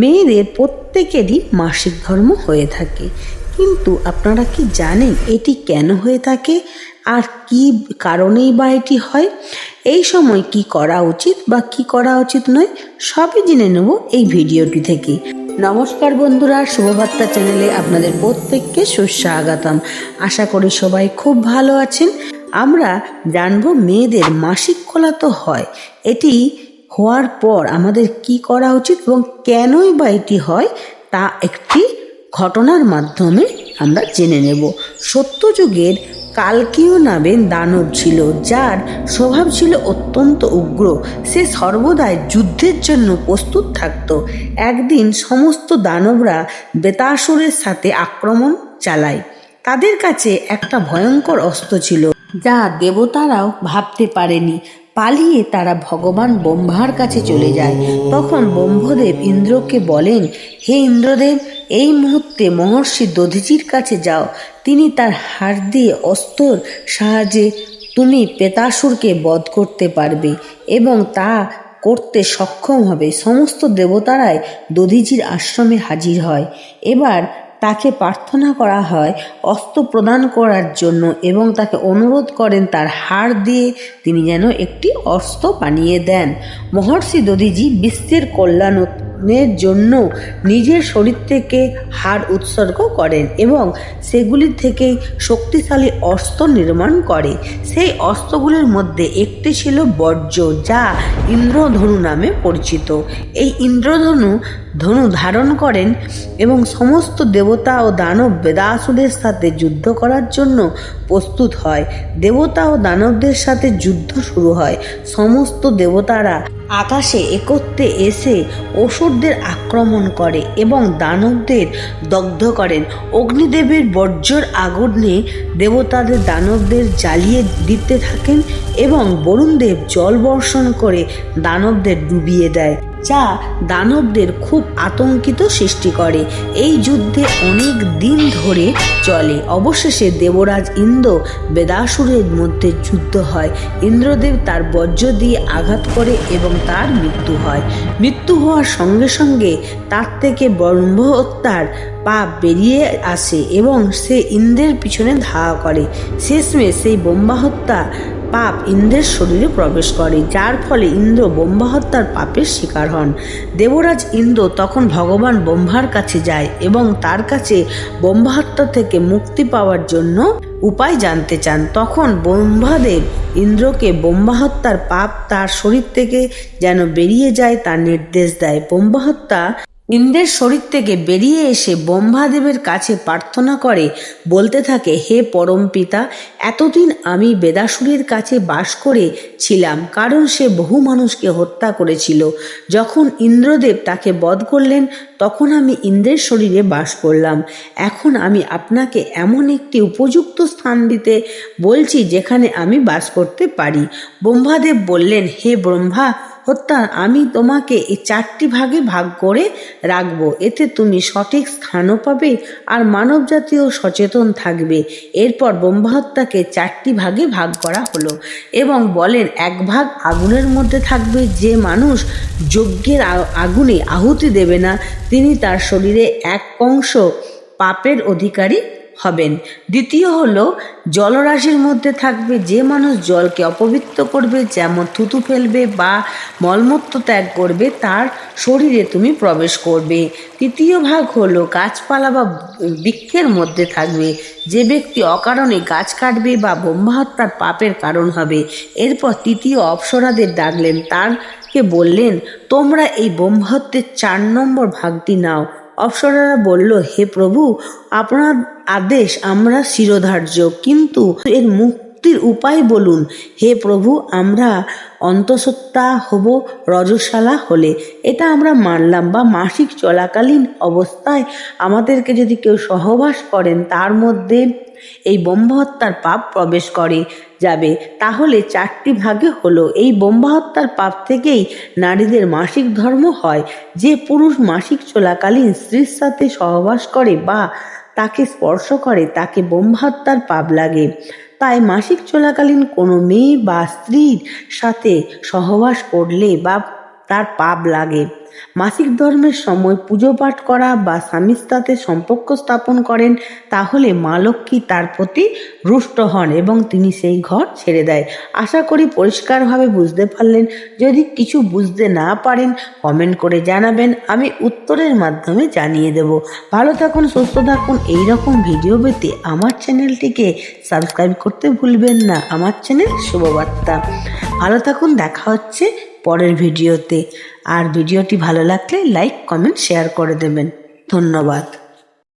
মেয়েদের প্রত্যেকেরই মাসিক ধর্ম হয়ে থাকে। কিন্তু আপনারা কি জানেন এটি কেন হয়ে থাকে? আর কি কারণেই বা এটি হয়? এই সময় কি করা উচিত বা কি করা উচিত নয়, সবই জেনে নেব এই ভিডিওটি থেকে। নমস্কার বন্ধুরা, শুভবার্তা চ্যানেলে আপনাদের প্রত্যেককে সুস্বাগতম। আশা করি সবাই খুব ভালো আছেন। আমরা জানব মেয়েদের মাসিক খোলা তো হয়, এটি হওয়ার পর আমাদের কি করা উচিত এবং কেনই বা এটি হয়, তা একটি ঘটনার মাধ্যমে আমরা জেনে নেব। সত্যযুগের কালকীয় নামে দানব ছিল, যার স্বভাব ছিল অত্যন্ত উগ্র। সে সর্বদাই যুদ্ধের জন্য প্রস্তুত থাকত। একদিন সমস্ত দানবরা বেতাসুরের সাথে আক্রমণ চালায়। তাদের কাছে একটা ভয়ঙ্কর অস্ত্র ছিল, যা দেবতারাও ভাবতে পারেনি। পালিয়ে তারা ভগবান ব্রহ্মার কাছে চলে যায়। তখন ব্রহ্মদেব ইন্দ্রকে বলেন, হে ইন্দ্রদেব, এই মুহূর্তে মহর্ষি দধিজির কাছে যাও। তিনি তার হাড় দিয়ে অস্ত্র সাহায্যে তুমি পেতাসুরকে বধ করতে পারবে এবং তা করতে সক্ষম হবে। সমস্ত দেবতারাই দধিজির আশ্রমে হাজির হয়। এবার তাকে প্রার্থনা করা হয়, অস্ত্র প্রদান করার জন্য এবং তাকে অনুরোধ করেন তার হাড় দিয়ে তিনি যেন একটি অস্ত্র বানিয়ে দেন। মহর্ষি দধিজি বিশ্বের কল্যাণের জন্য নিজের শরীর থেকে হাড় উৎসর্গ করেন এবং সেগুলি থেকেই শক্তিশালী অস্ত্র নির্মাণ করে। সেই অস্ত্রগুলির মধ্যে একটি ছিল বর্জ্য, যা ইন্দ্রধনু নামে পরিচিত। এই ইন্দ্রধনু ধনু ধারণ করেন এবং সমস্ত দেবতা ও দানব বেদাসুরের সাথে যুদ্ধ করার জন্য প্রস্তুত হয়। দেবতা ও দানবদের সাথে যুদ্ধ শুরু হয়। সমস্ত দেবতারা আকাশে একত্রে এসে অসুরদের আক্রমণ করে এবং দানবদের দগ্ধ করেন। অগ্নিদেবের বর্জ্যর আগুনে দেবতাদের দানবদের জ্বালিয়ে দিতে থাকেন এবং বরুণদেব জল বর্ষণ করে দানবদের ডুবিয়ে দেয়। যা দানবদের খুব আতঙ্কিত সৃষ্টি করে। এই যুদ্ধে অনেক দিন ধরে চলে। অবশেষে দেবরাজ ইন্দ্র বেদাসুরের মধ্যে যুদ্ধ হয়। ইন্দ্রদেব তার বজ্র দিয়ে আঘাত করে এবং তার মৃত্যু হয়। মৃত্যু হওয়ার সঙ্গে সঙ্গে তার থেকে ব্রহ্ম হত্যার পাপ বেরিয়ে আসে এবং সে ইন্দ্রের পিছনে ধাওয়া করে। শেষমেশ সেই বোম্বা হত্যা পাপ ইন্দ্রের শরীরে প্রবেশ করে, যার ফলে ইন্দ্র ব্রহ্মা হত্যার পাপের শিকার হন। দেবরাজ ইন্দ্র তখন ভগবান ব্রহ্মার কাছে যায় এবং তার কাছে ব্রহ্মা হত্যা থেকে মুক্তি পাওয়ার জন্য উপায় জানতে চান। তখন ব্রহ্মাদেব ইন্দ্রকে ব্রহ্মা হত্যার পাপ তার শরীর থেকে যেন বেরিয়ে যায় তার নির্দেশ দেয়। ব্রহ্মা হত্যা ইন্দ্রের শরীর থেকে বেরিয়ে এসে ব্রহ্মাদেবের কাছে প্রার্থনা করে, বলতে থাকে, হে পরম পিতা, এতদিন আমি বেদাসুরের কাছে বাস করে ছিলাম, কারণ সে বহু মানুষকে হত্যা করেছিল। যখন ইন্দ্রদেব তাকে বধ করলেন, তখন আমি ইন্দ্রের শরীরে বাস করলাম। এখন আমি আপনাকে এমন একটি উপযুক্ত স্থান দিতে বলছি, যেখানে আমি বাস করতে পারি। ব্রহ্মাদেব বললেন, হে ব্রহ্মা হত্যা, আমি তোমাকে এই চারটি ভাগে ভাগ করে রাখব। এতে তুমি সঠিক স্থানও পাবে আর মানব জাতীয় সচেতন থাকবে। এরপর ব্রহ্মহত্যাকে চারটি ভাগে ভাগ করা হলো এবং বলেন, এক ভাগ আগুনের মধ্যে থাকবে, যে মানুষ যজ্ঞের আগুনে আহুতি দেবে না, তিনি তার শরীরে এক অংশ পাপের অধিকারী হবেন। দ্বিতীয় হলো, জলরাশির মধ্যে থাকবে যে মানুষ জলকে অপবিত্র করবে, যেমন থুতু ফেলবে বা মলমূত্র ত্যাগ করবে, তার শরীরে তুমি প্রবেশ করবে। তৃতীয় ভাগ হলো, গাছপালা বা বৃক্ষের মধ্যে থাকবে, যে ব্যক্তি অকারণে গাছ কাটবে বা ব্রহ্মহত্যার পাপের কারণ হবে। এরপর তৃতীয় অপসরাদের ডাকলেন, তারকে বললেন, তোমরা এই ব্রহ্মহত্যের চার নম্বর ভাগটি নাও অপ্সরারা বলল হে প্রভু আপনার আদেশ আমরা শিরোধার্য। কিন্তু এর মুক্তির উপায় বলুন। হে প্রভু, আমরা অন্তঃসত্ত্বা হব রজশালা হলে। এটা আমরা মানলাম বা মাসিক চলাকালীন অবস্থায় আমাদেরকে যদি কেউ সহবাস করেন, তার মধ্যে এই ব্রহ্মহত্যার পাপ প্রবেশ করে যাবে। তাহলে চারটি ভাগে হলো। এই ব্রহ্মহত্যার পাপ থেকেই নারীদের মাসিক ধর্ম হয়। যে পুরুষ মাসিক চলাকালীন স্ত্রীর সাথে সহবাস করে বা তাকে স্পর্শ করে, তাকে ব্রহ্মহত্যার পাপ লাগে। তাই মাসিক চলাকালীন কোনো মেয়ে বা স্ত্রীর সাথে সহবাস করলে বা তার পাপ লাগে। মাসিক ধর্মের সময় পুজো পাঠ করা বা স্বামীর সাথে সম্পর্ক স্থাপন করেন, তাহলে মা লক্ষ্মী তার প্রতি রুষ্ট হন এবং তিনি সেই ঘর ছেড়ে দেয়। আশা করি পরিষ্কারভাবে বুঝতে পারলেন। যদি কিছু বুঝতে না পারেন, কমেন্ট করে জানাবেন। আমি উত্তরের মাধ্যমে জানিয়ে দেব। ভালো থাকুন, সুস্থ থাকুন। এই রকম ভিডিও পেতে আমার চ্যানেলটিকে সাবস্ক্রাইব করতে ভুলবেন না। আমার চ্যানেল শুভবার্তা। ভালো থাকুন, দেখা হচ্ছে পরের ভিডিওতে। আর ভিডিওটি ভালো লাগলে লাইক কমেন্ট শেয়ার করে দেবেন। ধন্যবাদ।